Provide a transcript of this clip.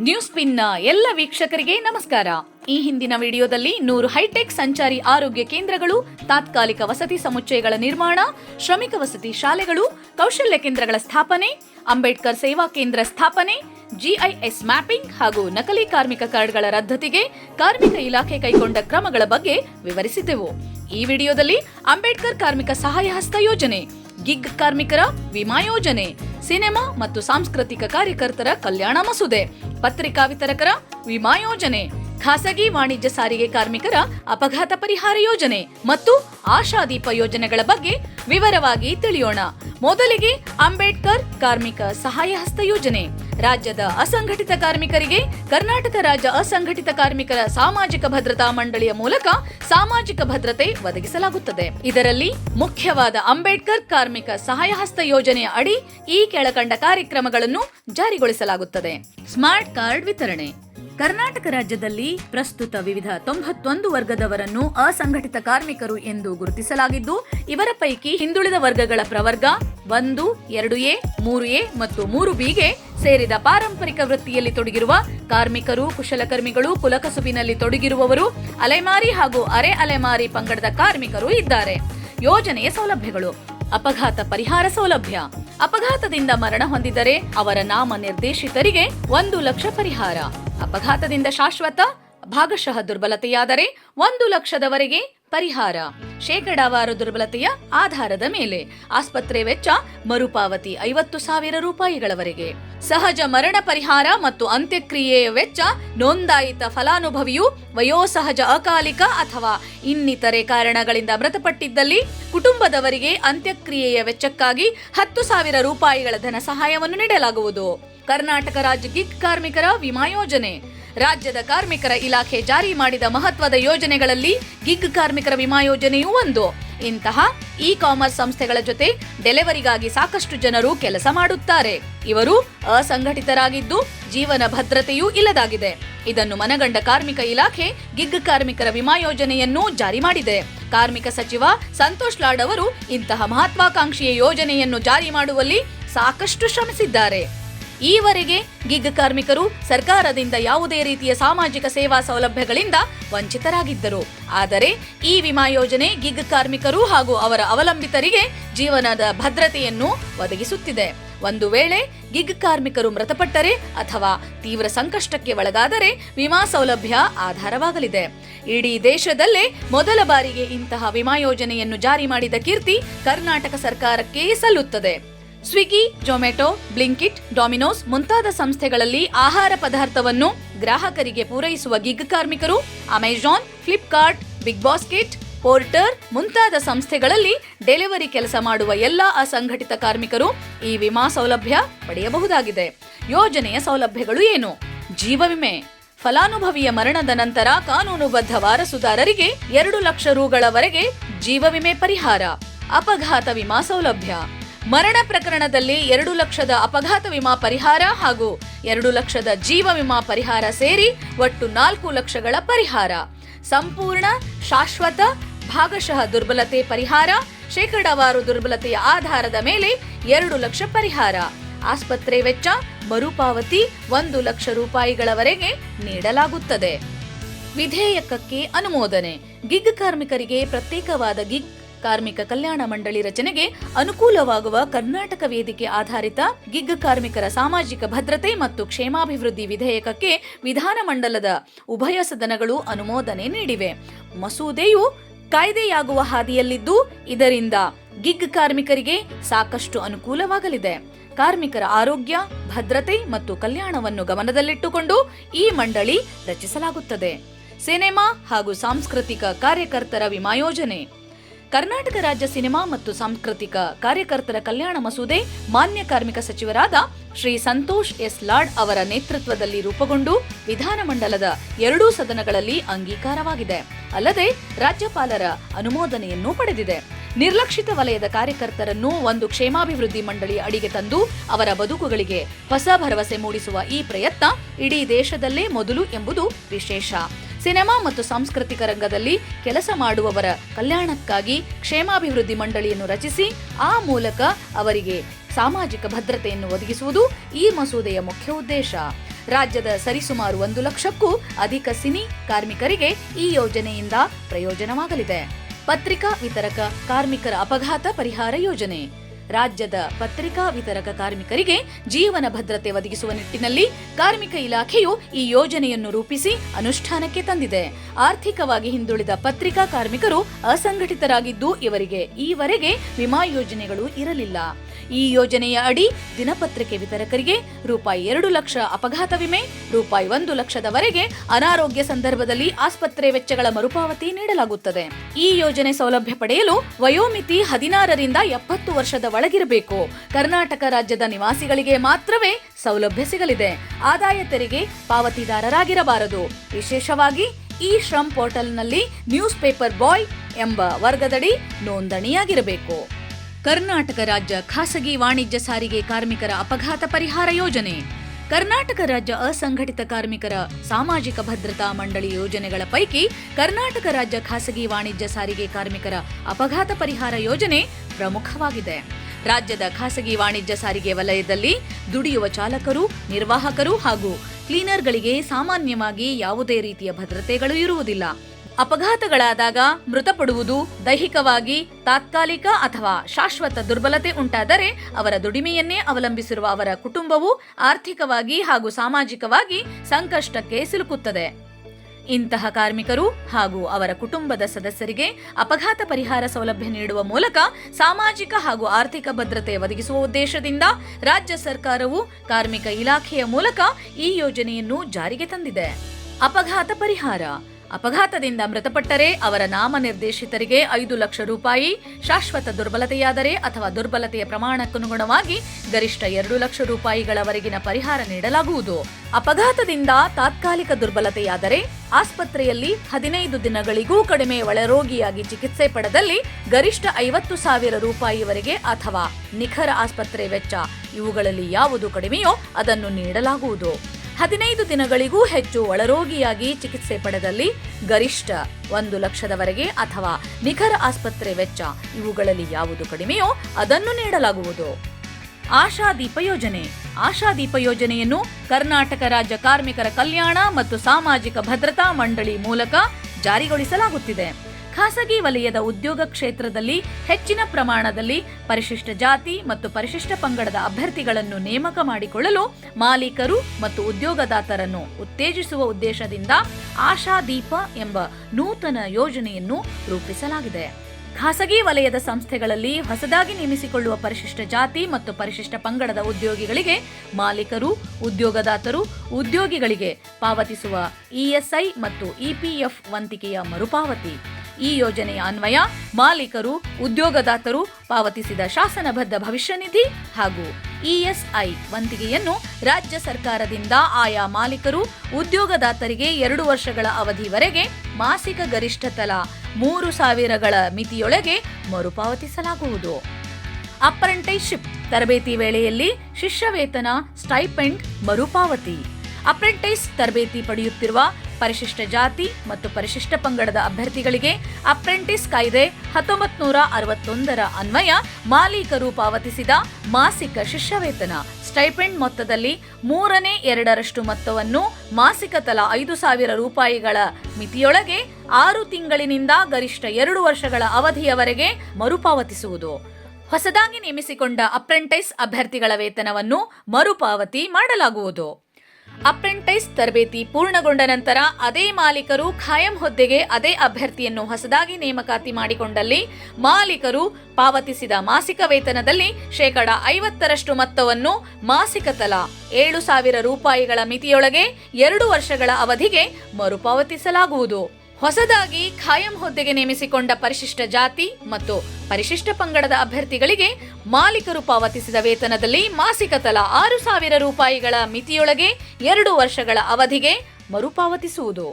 News pin ಎಲ್ಲ ವೀಕ್ಷಕರಿಗೆ ನಮಸ್ಕಾರ. ಈ ಹಿಂದಿನ ವಿಡಿಯೋದಲ್ಲಿ ನೂರು ಹೈಟೆಕ್ ಸಂಚಾರಿ ಆರೋಗ್ಯ ಕೇಂದ್ರಗಳು, ತಾತ್ಕಾಲಿಕ ವಸತಿ ಸಮುಚ್ಚಯಗಳ ನಿರ್ಮಾಣ, ಶ್ರಮಿಕ ವಸತಿ ಶಾಲೆಗಳು, ಕೌಶಲ್ಯ ಕೇಂದ್ರಗಳ ಸ್ಥಾಪನೆ, ಅಂಬೇಡ್ಕರ್ ಸೇವಾ ಕೇಂದ್ರ ಸ್ಥಾಪನೆ, ಜಿಐಎಸ್ ಮ್ಯಾಪಿಂಗ್ ಹಾಗೂ ನಕಲಿ ಕಾರ್ಮಿಕ ಕಾರ್ಡ್ಗಳ ರದ್ದತಿಗೆ ಕಾರ್ಮಿಕ ಇಲಾಖೆ ಕೈಗೊಂಡ ಕ್ರಮಗಳ ಬಗ್ಗೆ ವಿವರಿಸಿದ್ದೆವು ಈ ವಿಡಿಯೋದಲ್ಲಿ ಅಂಬೇಡ್ಕರ್ ಕಾರ್ಮಿಕ ಸಹಾಯ ಹಸ್ತ ಯೋಜನೆ, ಗಿಗ್ ಕಾರ್ಮಿಕರ ವಿಮಾ ಯೋಜನೆ ಸಿನಿಮಾ ಮತ್ತು ಸಾಂಸ್ಕೃತಿಕ ಕಾರ್ಯಕರ್ತರ ಕಲ್ಯಾಣ ಮಸೂದೆ, ಪತ್ರಿಕಾ ವಿತರಕರ ವಿಮಾ ಯೋಜನೆ, ಖಾಸಗಿ ವಾಣಿಜ್ಯ ಸಾರಿಗೆ ಕಾರ್ಮಿಕರ ಅಪಘಾತ ಪರಿಹಾರ ಯೋಜನೆ ಮತ್ತು ಆಶಾದೀಪ ಯೋಜನೆಗಳ ಬಗ್ಗೆ ವಿವರವಾಗಿ ತಿಳಿಯೋಣ. ಮೊದಲಿಗೆ ಅಂಬೇಡ್ಕರ್ ಕಾರ್ಮಿಕ ಸಹಾಯ ಹಸ್ತ ಯೋಜನೆ. ರಾಜ್ಯದ ಅಸಂಘಟಿತ ಕಾರ್ಮಿಕರಿಗೆ ಕರ್ನಾಟಕ ರಾಜ್ಯ ಅಸಂಘಟಿತ ಕಾರ್ಮಿಕರ ಸಾಮಾಜಿಕ ಭದ್ರತಾ ಮಂಡಳಿಯ ಮೂಲಕ ಸಾಮಾಜಿಕ ಭದ್ರತೆ ಒದಗಿಸಲಾಗುತ್ತದೆ. ಇದರಲ್ಲಿ ಮುಖ್ಯವಾದ ಅಂಬೇಡ್ಕರ್ ಕಾರ್ಮಿಕ ಸಹಾಯ ಹಸ್ತ ಯೋಜನೆಯ ಅಡಿ ಈ ಕೆಳಕಂಡ ಕಾರ್ಯಕ್ರಮಗಳನ್ನು ಜಾರಿಗೊಳಿಸಲಾಗುತ್ತದೆ. ಸ್ಮಾರ್ಟ್ ಕಾರ್ಡ್ ವಿತರಣೆ. ಕರ್ನಾಟಕ ರಾಜ್ಯದಲ್ಲಿ ಪ್ರಸ್ತುತ ವಿವಿಧ ತೊಂಬತ್ತೊಂದು ವರ್ಗದವರನ್ನು ಅಸಂಘಟಿತ ಕಾರ್ಮಿಕರು ಎಂದು ಗುರುತಿಸಲಾಗಿದ್ದು, ಇವರ ಪೈಕಿ ಹಿಂದುಳಿದ ವರ್ಗಗಳ ಪ್ರವರ್ಗ ಒಂದು, ಎರಡು ಎ, ಮೂರು ಎ ಮತ್ತು ಮೂರು ಬಿಗೆ ಸೇರಿದ ಪಾರಂಪರಿಕ ವೃತ್ತಿಯಲ್ಲಿ ತೊಡಗಿರುವ ಕಾರ್ಮಿಕರು, ಕುಶಲಕರ್ಮಿಗಳು, ಕುಲಕಸುಬಿನಲ್ಲಿ ತೊಡಗಿರುವವರು, ಅಲೆಮಾರಿ ಹಾಗೂ ಅರೆ ಅಲೆಮಾರಿ ಪಂಗಡದ ಕಾರ್ಮಿಕರು ಇದ್ದಾರೆ. ಯೋಜನೆಯ ಸೌಲಭ್ಯಗಳು, ಅಪಘಾತ ಪರಿಹಾರ ಸೌಲಭ್ಯ. ಅಪಘಾತದಿಂದ ಮರಣ ಹೊಂದಿದರೆ ಅವರ ನಾಮ ನಿರ್ದೇಶಿತರಿಗೆ ಒಂದು ಲಕ್ಷ ಪರಿಹಾರ. ಅಪಘಾತದಿಂದ ಶಾಶ್ವತ, ಭಾಗಶಃ ದುರ್ಬಲತೆಯಾದರೆ ಒಂದು ಲಕ್ಷದವರೆಗೆ ಪರಿಹಾರ. ಶೇಕಡಾವಾರು ದುರ್ಬಲತೆಯ ಆಧಾರದ ಮೇಲೆ ಆಸ್ಪತ್ರೆ ವೆಚ್ಚ ಮರುಪಾವತಿ ಐವತ್ತು ಸಾವಿರ ರೂಪಾಯಿಗಳವರೆಗೆ. ಸಹಜ ಮರಣ ಪರಿಹಾರ ಮತ್ತು ಅಂತ್ಯಕ್ರಿಯೆಯ ವೆಚ್ಚ ನೋಂದಾಯಿತ ಫಲಾನುಭವಿಯು ವಯೋಸಹಜ ಅಕಾಲಿಕ ಅಥವಾ ಇನ್ನಿತರೆ ಕಾರಣಗಳಿಂದ ಮೃತಪಟ್ಟಿದ್ದಲ್ಲಿ ಕುಟುಂಬದವರಿಗೆ ಅಂತ್ಯಕ್ರಿಯೆಯ ವೆಚ್ಚಕ್ಕಾಗಿ ಹತ್ತು ಸಾವಿರ ರೂಪಾಯಿಗಳ ಧನ ಸಹಾಯವನ್ನು ನೀಡಲಾಗುವುದು. ಕರ್ನಾಟಕ ರಾಜ್ಯ ಗಿಗ್ ಕಾರ್ಮಿಕರ ವಿಮಾ ಯೋಜನೆ. ರಾಜ್ಯದ ಕಾರ್ಮಿಕರ ಇಲಾಖೆ ಜಾರಿ ಮಾಡಿದ ಮಹತ್ವದ ಯೋಜನೆಗಳಲ್ಲಿ ಗಿಗ್ ಕಾರ್ಮಿಕರ ವಿಮಾ ಯೋಜನೆಯೂ ಒಂದು. ಇಂತಹ ಇ ಕಾಮರ್ಸ್ ಸಂಸ್ಥೆಗಳ ಜೊತೆ ಡೆಲಿವರಿಗಾಗಿ ಸಾಕಷ್ಟು ಜನರು ಕೆಲಸ ಮಾಡುತ್ತಾರೆ. ಇವರು ಅಸಂಘಟಿತರಾಗಿದ್ದು ಜೀವನ ಭದ್ರತೆಯೂ ಇಲ್ಲದಾಗಿದೆ. ಇದನ್ನು ಮನಗಂಡ ಕಾರ್ಮಿಕ ಇಲಾಖೆ ಗಿಗ್ ಕಾರ್ಮಿಕರ ವಿಮಾ ಯೋಜನೆಯನ್ನು ಜಾರಿ ಮಾಡಿದೆ. ಕಾರ್ಮಿಕ ಸಚಿವ ಸಂತೋಷ್ ಲಾಡ್ ಅವರು ಇಂತಹ ಮಹತ್ವಾಕಾಂಕ್ಷಿಯ ಯೋಜನೆಯನ್ನು ಜಾರಿ ಮಾಡುವಲ್ಲಿ ಸಾಕಷ್ಟು ಶ್ರಮಿಸಿದ್ದಾರೆ. ಈವರೆಗೆ ಗಿಗ್ ಕಾರ್ಮಿಕರು ಸರ್ಕಾರದಿಂದ ಯಾವುದೇ ರೀತಿಯ ಸಾಮಾಜಿಕ ಸೇವಾ ಸೌಲಭ್ಯಗಳಿಂದ ವಂಚಿತರಾಗಿದ್ದರು. ಆದರೆ ಈ ವಿಮಾ ಯೋಜನೆ ಗಿಗ್ ಕಾರ್ಮಿಕರು ಹಾಗೂ ಅವರ ಅವಲಂಬಿತರಿಗೆ ಜೀವನದ ಭದ್ರತೆಯನ್ನು ಒದಗಿಸುತ್ತಿದೆ. ಒಂದು ವೇಳೆ ಗಿಗ್ ಕಾರ್ಮಿಕರು ಮೃತಪಟ್ಟರೆ ಅಥವಾ ತೀವ್ರ ಸಂಕಷ್ಟಕ್ಕೆ ಒಳಗಾದರೆ ವಿಮಾ ಸೌಲಭ್ಯ ಆಧಾರವಾಗಲಿದೆ. ಇಡೀ ದೇಶದಲ್ಲೇ ಮೊದಲ ಬಾರಿಗೆ ಇಂತಹ ವಿಮಾ ಯೋಜನೆಯನ್ನು ಜಾರಿ ಮಾಡಿದ ಕೀರ್ತಿ ಕರ್ನಾಟಕ ಸರ್ಕಾರಕ್ಕೆ ಸಲ್ಲುತ್ತದೆ. ಸ್ವಿಗ್ಗಿ, ಜೊಮ್ಯಾಟೊ, ಬ್ಲಿಂಕಿಟ್, ಡೊಮಿನೋಸ್ ಮುಂತಾದ ಸಂಸ್ಥೆಗಳಲ್ಲಿ ಆಹಾರ ಪದಾರ್ಥವನ್ನು ಗ್ರಾಹಕರಿಗೆ ಪೂರೈಸುವ ಗಿಗ್ ಕಾರ್ಮಿಕರು Amazon, Flipkart, big basket, Porter ಮುಂತಾದ ಸಂಸ್ಥೆಗಳಲ್ಲಿ ಡೆಲಿವರಿ ಕೆಲಸ ಮಾಡುವ ಎಲ್ಲ ಅಸಂಘಟಿತ ಕಾರ್ಮಿಕರು ಈ ವಿಮಾ ಸೌಲಭ್ಯ ಪಡೆಯಬಹುದಾಗಿದೆ. ಯೋಜನೆಯ ಸೌಲಭ್ಯಗಳು ಏನು? ಜೀವ ವಿಮೆ. ಫಲಾನುಭವಿಯ ಮರಣದ ನಂತರ ಕಾನೂನುಬದ್ಧ ವಾರಸುದಾರರಿಗೆ ಎರಡು ಲಕ್ಷ ರೂಗಳವರೆಗೆ ಜೀವ ವಿಮೆ ಪರಿಹಾರ. ಅಪಘಾತ ವಿಮಾ ಸೌಲಭ್ಯ. ಮರಣ ಪ್ರಕರಣದಲ್ಲಿ ಎರಡು ಲಕ್ಷದ ಅಪಘಾತ ವಿಮಾ ಪರಿಹಾರ ಹಾಗೂ ಎರಡು ಲಕ್ಷದ ಜೀವ ವಿಮಾ ಪರಿಹಾರ ಸೇರಿ ಒಟ್ಟು ನಾಲ್ಕು ಲಕ್ಷಗಳ ಪರಿಹಾರ. ಸಂಪೂರ್ಣ, ಶಾಶ್ವತ, ಭಾಗಶಃ ದುರ್ಬಲತೆ ಪರಿಹಾರ, ಶೇಕಡಾವಾರು ದುರ್ಬಲತೆಯ ಆಧಾರದ ಮೇಲೆ ಎರಡು ಲಕ್ಷ ಪರಿಹಾರ. ಆಸ್ಪತ್ರೆ ವೆಚ್ಚ ಮರುಪಾವತಿ ಒಂದು ಲಕ್ಷ ರೂಪಾಯಿಗಳವರೆಗೆ ನೀಡಲಾಗುತ್ತದೆ. ವಿಧೇಯಕಕ್ಕೆ ಅನುಮೋದನೆ. ಗಿಗ್ ಕಾರ್ಮಿಕರಿಗೆ ಪ್ರತ್ಯೇಕವಾದ ಗಿಗ್ ಕಾರ್ಮಿಕ ಕಲ್ಯಾಣ ಮಂಡಳಿ ರಚನೆಗೆ ಅನುಕೂಲವಾಗುವ ಕರ್ನಾಟಕ ವೇದಿಕೆ ಆಧಾರಿತ ಗಿಗ್ ಕಾರ್ಮಿಕರ ಸಾಮಾಜಿಕ ಭದ್ರತೆ ಮತ್ತು ಕ್ಷೇಮಾಭಿವೃದ್ಧಿ ವಿಧೇಯಕಕ್ಕೆ ವಿಧಾನಮಂಡಲದ ಉಭಯ ಸದನಗಳು ಅನುಮೋದನೆ ನೀಡಿವೆ. ಮಸೂದೆಯು ಕಾಯ್ದೆಯಾಗುವ ಹಾದಿಯಲ್ಲಿದ್ದು, ಇದರಿಂದ ಗಿಗ್ ಕಾರ್ಮಿಕರಿಗೆ ಸಾಕಷ್ಟು ಅನುಕೂಲವಾಗಲಿದೆ. ಕಾರ್ಮಿಕರ ಆರೋಗ್ಯ, ಭದ್ರತೆ ಮತ್ತು ಕಲ್ಯಾಣವನ್ನು ಗಮನದಲ್ಲಿಟ್ಟುಕೊಂಡು ಈ ಮಂಡಳಿ ರಚಿಸಲಾಗುತ್ತದೆ. ಸಿನೆಮಾ ಹಾಗೂ ಸಾಂಸ್ಕೃತಿಕ ಕಾರ್ಯಕರ್ತರ ವಿಮಾ ಯೋಜನೆ ಕರ್ನಾಟಕ ರಾಜ್ಯ ಸಿನಿಮಾ ಮತ್ತು ಸಾಂಸ್ಕೃತಿಕ ಕಾರ್ಯಕರ್ತರ ಕಲ್ಯಾಣ ಮಸೂದೆ ಮಾನ್ಯ ಕಾರ್ಮಿಕ ಸಚಿವರಾದ ಶ್ರೀ ಸಂತೋಷ್ ಎಸ್ ಲಾಡ್ ಅವರ ನೇತೃತ್ವದಲ್ಲಿ ರೂಪುಗೊಂಡು ವಿಧಾನಮಂಡಲದ ಎರಡೂ ಸದನಗಳಲ್ಲಿ ಅಂಗೀಕಾರವಾಗಿದೆ. ಅಲ್ಲದೆ ರಾಜ್ಯಪಾಲರ ಅನುಮೋದನೆಯನ್ನು ಪಡೆದಿದೆ. ನಿರ್ಲಕ್ಷಿತ ವಲಯದ ಕಾರ್ಯಕರ್ತರನ್ನು ಒಂದು ಕ್ಷೇಮಾಭಿವೃದ್ಧಿ ಮಂಡಳಿ ಅಡಿಗೆ ತಂದು ಅವರ ಬದುಕುಗಳಿಗೆ ಹೊಸ ಭರವಸೆ ಮೂಡಿಸುವ ಈ ಪ್ರಯತ್ನ ಇಡೀ ದೇಶದಲ್ಲೇ ಮೊದಲು ಎಂಬುದು ವಿಶೇಷ. ಸಿನಿಮಾ ಮತ್ತು ಸಾಂಸ್ಕೃತಿಕ ರಂಗದಲ್ಲಿ ಕೆಲಸ ಮಾಡುವವರ ಕಲ್ಯಾಣಕ್ಕಾಗಿ ಕ್ಷೇಮಾಭಿವೃದ್ಧಿ ಮಂಡಳಿಯನ್ನು ರಚಿಸಿ, ಆ ಮೂಲಕ ಅವರಿಗೆ ಸಾಮಾಜಿಕ ಭದ್ರತೆಯನ್ನು ಒದಗಿಸುವುದು ಈ ಮಸೂದೆಯ ಮುಖ್ಯ ಉದ್ದೇಶ. ರಾಜ್ಯದ ಸರಿಸುಮಾರು ಒಂದು ಲಕ್ಷಕ್ಕೂ ಅಧಿಕ ಸಿನಿ ಕಾರ್ಮಿಕರಿಗೆ ಈ ಯೋಜನೆಯಿಂದ ಪ್ರಯೋಜನವಾಗಲಿದೆ. ಪತ್ರಿಕಾ ವಿತರಕ ಕಾರ್ಮಿಕರ ಅಪಘಾತ ಪರಿಹಾರ ಯೋಜನೆ. ರಾಜ್ಯದ ಪತ್ರಿಕಾ ವಿತರಕ ಕಾರ್ಮಿಕರಿಗೆ ಜೀವನ ಭದ್ರತೆ ಒದಗಿಸುವ ನಿಟ್ಟಿನಲ್ಲಿ ಕಾರ್ಮಿಕ ಇಲಾಖೆಯು ಈ ಯೋಜನೆಯನ್ನು ರೂಪಿಸಿ ಅನುಷ್ಠಾನಕ್ಕೆ ತಂದಿದೆ. ಆರ್ಥಿಕವಾಗಿ ಹಿಂದುಳಿದ ಪತ್ರಿಕಾ ಕಾರ್ಮಿಕರು ಅಸಂಘಟಿತರಾಗಿದ್ದು ಇವರಿಗೆ ಈವರೆಗೆ ವಿಮಾ ಯೋಜನೆಗಳು ಇರಲಿಲ್ಲ. ಈ ಯೋಜನೆಯ ಅಡಿ ದಿನಪತ್ರಿಕೆ ವಿತರಕರಿಗೆ ರೂಪಾಯಿ ಎರಡು ಲಕ್ಷ ಅಪಘಾತ ವಿಮೆ, ರೂಪಾಯಿ ಒಂದು ಲಕ್ಷದವರೆಗೆ ಅನಾರೋಗ್ಯ ಸಂದರ್ಭದಲ್ಲಿ ಆಸ್ಪತ್ರೆ ವೆಚ್ಚಗಳ ಮರುಪಾವತಿ ನೀಡಲಾಗುತ್ತದೆ. ಈ ಯೋಜನೆ ಸೌಲಭ್ಯ ಪಡೆಯಲು ವಯೋಮಿತಿ ಹದಿನಾರರಿಂದ ಎಪ್ಪತ್ತು ವರ್ಷದ ಒಳಗಿರಬೇಕು. ಕರ್ನಾಟಕ ರಾಜ್ಯದ ನಿವಾಸಿಗಳಿಗೆ ಮಾತ್ರವೇ ಸೌಲಭ್ಯ ಸಿಗಲಿದೆ. ಆದಾಯ ತೆರಿಗೆ ಪಾವತಿದಾರರಾಗಿರಬಾರದು. ವಿಶೇಷವಾಗಿ ಈ ಶ್ರಮ್ ಪೋರ್ಟಲ್ನಲ್ಲಿ ನ್ಯೂಸ್ ಪೇಪರ್ ಬಾಯ್ ಎಂಬ ವರ್ಗದಡಿ ನೋಂದಣಿಯಾಗಿರಬೇಕು. ಕರ್ನಾಟಕ ರಾಜ್ಯ ಖಾಸಗಿ ವಾಣಿಜ್ಯ ಸಾರಿಗೆ ಕಾರ್ಮಿಕರ ಅಪಘಾತ ಪರಿಹಾರ ಯೋಜನೆ. ಕರ್ನಾಟಕ ರಾಜ್ಯ ಅಸಂಘಟಿತ ಕಾರ್ಮಿಕರ ಸಾಮಾಜಿಕ ಭದ್ರತಾ ಮಂಡಳಿ ಯೋಜನೆಗಳ ಪೈಕಿ ಕರ್ನಾಟಕ ರಾಜ್ಯ ಖಾಸಗಿ ವಾಣಿಜ್ಯ ಸಾರಿಗೆ ಕಾರ್ಮಿಕರ ಅಪಘಾತ ಪರಿಹಾರ ಯೋಜನೆ ಪ್ರಮುಖವಾಗಿದೆ. ರಾಜ್ಯದ ಖಾಸಗಿ ವಾಣಿಜ್ಯ ಸಾರಿಗೆ ವಲಯದಲ್ಲಿ ದುಡಿಯುವ ಚಾಲಕರು, ನಿರ್ವಾಹಕರು ಹಾಗೂ ಕ್ಲೀನರ್ಗಳಿಗೆ ಸಾಮಾನ್ಯವಾಗಿ ಯಾವುದೇ ರೀತಿಯ ಭದ್ರತೆಗಳು ಇರುವುದಿಲ್ಲ. ಅಪಘಾತಗಳಾದಾಗ ಮೃತಪಡುವುದು ದೈಹಿಕವಾಗಿ ತಾತ್ಕಾಲಿಕ ಅಥವಾ ಶಾಶ್ವತ ದುರ್ಬಲತೆ ಉಂಟಾದರೆ ಅವರ ದುಡಿಮೆಯನ್ನೇ ಅವಲಂಬಿಸಿರುವ ಅವರ ಕುಟುಂಬವು ಆರ್ಥಿಕವಾಗಿ ಹಾಗೂ ಸಾಮಾಜಿಕವಾಗಿ ಸಂಕಷ್ಟಕ್ಕೆ ಸಿಲುಕುತ್ತದೆ. ಇಂತಹ ಕಾರ್ಮಿಕರು ಹಾಗೂ ಅವರ ಕುಟುಂಬದ ಸದಸ್ಯರಿಗೆ ಅಪಘಾತ ಪರಿಹಾರ ಸೌಲಭ್ಯ ನೀಡುವ ಮೂಲಕ ಸಾಮಾಜಿಕ ಹಾಗೂ ಆರ್ಥಿಕ ಭದ್ರತೆ ಒದಗಿಸುವ ಉದ್ದೇಶದಿಂದ ರಾಜ್ಯ ಸರ್ಕಾರವು ಕಾರ್ಮಿಕ ಇಲಾಖೆಯ ಮೂಲಕ ಈ ಯೋಜನೆಯನ್ನು ಜಾರಿಗೆ ತಂದಿದೆ. ಅಪಘಾತ ಪರಿಹಾರ ಅಪಘಾತದಿಂದ ಮೃತಪಟ್ಟರೆ ಅವರ ನಾಮನಿರ್ದೇಶಿತರಿಗೆ ಐದು ಲಕ್ಷ ರೂಪಾಯಿ, ಶಾಶ್ವತ ದುರ್ಬಲತೆಯಾದರೆ ಅಥವಾ ದುರ್ಬಲತೆಯ ಪ್ರಮಾಣಕ್ಕನುಗುಣವಾಗಿ ಗರಿಷ್ಠ ಎರಡು ಲಕ್ಷ ರೂಪಾಯಿಗಳವರೆಗಿನ ಪರಿಹಾರ ನೀಡಲಾಗುವುದು. ಅಪಘಾತದಿಂದ ತಾತ್ಕಾಲಿಕ ದುರ್ಬಲತೆಯಾದರೆ ಆಸ್ಪತ್ರೆಯಲ್ಲಿ ಹದಿನೈದು ದಿನಗಳಿಗೂ ಕಡಿಮೆ ಒಳರೋಗಿಯಾಗಿ ಚಿಕಿತ್ಸೆ ಪಡೆದಲ್ಲಿ ಗರಿಷ್ಠ ಐವತ್ತು ಸಾವಿರ ರೂಪಾಯಿವರೆಗೆ ಅಥವಾ ನಿಖರ ಆಸ್ಪತ್ರೆ ವೆಚ್ಚ ಇವುಗಳಲ್ಲಿ ಯಾವುದು ಕಡಿಮೆಯೋ ಅದನ್ನು ನೀಡಲಾಗುವುದು. ಹದಿನೈದು ದಿನಗಳಿಗೂ ಹೆಚ್ಚು ಒಳರೋಗಿಯಾಗಿ ಚಿಕಿತ್ಸೆ ಪಡೆದಲ್ಲಿ ಗರಿಷ್ಠ ಒಂದು ಲಕ್ಷದವರೆಗೆ ಅಥವಾ ನಿಖರ ಆಸ್ಪತ್ರೆ ವೆಚ್ಚ ಇವುಗಳಲ್ಲಿ ಯಾವುದು ಕಡಿಮೆಯೋ ಅದನ್ನು ನೀಡಲಾಗುವುದು. ಆಶಾದೀಪ ಯೋಜನೆ. ಆಶಾದೀಪ ಯೋಜನೆಯನ್ನು ಕರ್ನಾಟಕ ರಾಜ್ಯ ಕಾರ್ಮಿಕರ ಕಲ್ಯಾಣ ಮತ್ತು ಸಾಮಾಜಿಕ ಭದ್ರತಾ ಮಂಡಳಿ ಮೂಲಕ ಜಾರಿಗೊಳಿಸಲಾಗುತ್ತಿದೆ. ಖಾಸಗಿ ವಲಯದ ಉದ್ಯೋಗ ಕ್ಷೇತ್ರದಲ್ಲಿ ಹೆಚ್ಚಿನ ಪ್ರಮಾಣದಲ್ಲಿ ಪರಿಶಿಷ್ಟ ಜಾತಿ ಮತ್ತು ಪರಿಶಿಷ್ಟ ಪಂಗಡದ ಅಭ್ಯರ್ಥಿಗಳನ್ನು ನೇಮಕ ಮಾಡಿಕೊಳ್ಳಲು ಮಾಲೀಕರು ಮತ್ತು ಉದ್ಯೋಗದಾತರನ್ನು ಉತ್ತೇಜಿಸುವ ಉದ್ದೇಶದಿಂದ ಆಶಾದೀಪ ಎಂಬ ನೂತನ ಯೋಜನೆಯನ್ನು ರೂಪಿಸಲಾಗಿದೆ. ಖಾಸಗಿ ವಲಯದ ಸಂಸ್ಥೆಗಳಲ್ಲಿ ಹೊಸದಾಗಿ ನೇಮಿಸಿಕೊಳ್ಳುವ ಪರಿಶಿಷ್ಟ ಜಾತಿ ಮತ್ತು ಪರಿಶಿಷ್ಟ ಪಂಗಡದ ಉದ್ಯೋಗಿಗಳಿಗೆ ಮಾಲೀಕರು, ಉದ್ಯೋಗದಾತರು, ಉದ್ಯೋಗಿಗಳಿಗೆ ಪಾವತಿಸುವ ಇಎಸ್ಐ ಮತ್ತು ಇಪಿಎಫ್ ವಂತಿಕೆಯ ಮರುಪಾವತಿ. ಈ ಯೋಜನೆಯ ಅನ್ವಯ ಮಾಲೀಕರು, ಉದ್ಯೋಗದಾತರು, ಪಾವತಿಸಿದ ಶಾಸನಬದ್ಧ ಭವಿಷ್ಯ ನಿಧಿ ಹಾಗೂ ಇಎಸ್ಐ ವಂತಿಗೆಯನ್ನು ರಾಜ್ಯ ಸರ್ಕಾರದಿಂದ ಆಯಾ ಮಾಲೀಕರು, ಉದ್ಯೋಗದಾತರಿಗೆ ಎರಡು ವರ್ಷಗಳ ಅವಧಿವರೆಗೆ ಮಾಸಿಕ ಗರಿಷ್ಠ ತಲಾ ಮೂರು ಸಾವಿರಗಳ ಮಿತಿಯೊಳಗೆ ಮರುಪಾವತಿಸಲಾಗುವುದು. ಅಪ್ರೆಂಟಿಸ್ಶಿಪ್ ತರಬೇತಿ ವೇಳೆಯಲ್ಲಿ ಶಿಷ್ಯ ವೇತನ ಸ್ಟೈಪೆಂಡ್, ಮರುಪಾವತಿ. ಅಪ್ರೆಂಟಿಸ್ ತರಬೇತಿ ಪಡೆಯುತ್ತಿರುವ ಪರಿಶಿಷ್ಟ ಜಾತಿ ಮತ್ತು ಪರಿಶಿಷ್ಟ ಪಂಗಡದ ಅಭ್ಯರ್ಥಿಗಳಿಗೆ ಅಪ್ರೆಂಟಿಸ್ ಕಾಯ್ದೆ ಹತ್ತೊಂಬತ್ ನೂರ ಅರವತ್ತೊಂದರ ಅನ್ವಯ ಮಾಲೀಕರು ಪಾವತಿಸಿದ ಮಾಸಿಕ ಶಿಷ್ಯವೇತನ. ಸ್ಟೈಪೆಂಡ್ ಮೊತ್ತದಲ್ಲಿ ಮೂರನೇ ಎರಡರಷ್ಟು ಮೊತ್ತವನ್ನು ಮಾಸಿಕ ತಲಾ ಐದು ಸಾವಿರ ರೂಪಾಯಿಗಳ ಮಿತಿಯೊಳಗೆ ಆರು ತಿಂಗಳಿನಿಂದ ಗರಿಷ್ಠ ಎರಡು ವರ್ಷಗಳ ಅವಧಿಯವರೆಗೆ ಮರುಪಾವತಿಸುವುದು. ಹೊಸದಾಗಿ ನೇಮಿಸಿಕೊಂಡ ಅಪ್ರೆಂಟೈಸ್ ಅಭ್ಯರ್ಥಿಗಳ ವೇತನವನ್ನು ಮರುಪಾವತಿ ಮಾಡಲಾಗುವುದು. ಅಪ್ರೆಂಟೈಸ್ ತರಬೇತಿ ಪೂರ್ಣಗೊಂಡ ನಂತರ ಅದೇ ಮಾಲೀಕರು ಖಾಯಂ ಹುದ್ದೆಗೆ ಅದೇ ಅಭ್ಯರ್ಥಿಯನ್ನು ಹೊಸದಾಗಿ ನೇಮಕಾತಿ ಮಾಡಿಕೊಂಡಲ್ಲಿ ಮಾಲೀಕರು ಪಾವತಿಸಿದ ಮಾಸಿಕ ವೇತನದಲ್ಲಿ ಶೇಕಡ ಐವತ್ತರಷ್ಟು ಮೊತ್ತವನ್ನು ಮಾಸಿಕ ತಲಾ ಏಳು ಸಾವಿರ ರೂಪಾಯಿಗಳ ಮಿತಿಯೊಳಗೆ ಎರಡು ವರ್ಷಗಳ ಅವಧಿಗೆ ಮರುಪಾವತಿಸಲಾಗುವುದು. ಹೊಸದಾಗಿ ಖಾಯಂ ಹುದ್ದೆಗೆ ನೇಮಿಸಿಕೊಂಡ ಪರಿಶಿಷ್ಟ ಜಾತಿ ಮತ್ತು ಪರಿಶಿಷ್ಟ ಪಂಗಡದ ಅಭ್ಯರ್ಥಿಗಳಿಗೆ ಮಾಲೀಕರು ಪಾವತಿಸಿದ ವೇತನದಲ್ಲಿ ಮಾಸಿಕ ತಲಾ ಆರು ಸಾವಿರ ರೂಪಾಯಿಗಳ ಮಿತಿಯೊಳಗೆ ಎರಡು ವರ್ಷಗಳ ಅವಧಿಗೆ ಮರುಪಾವತಿಸುವುದು.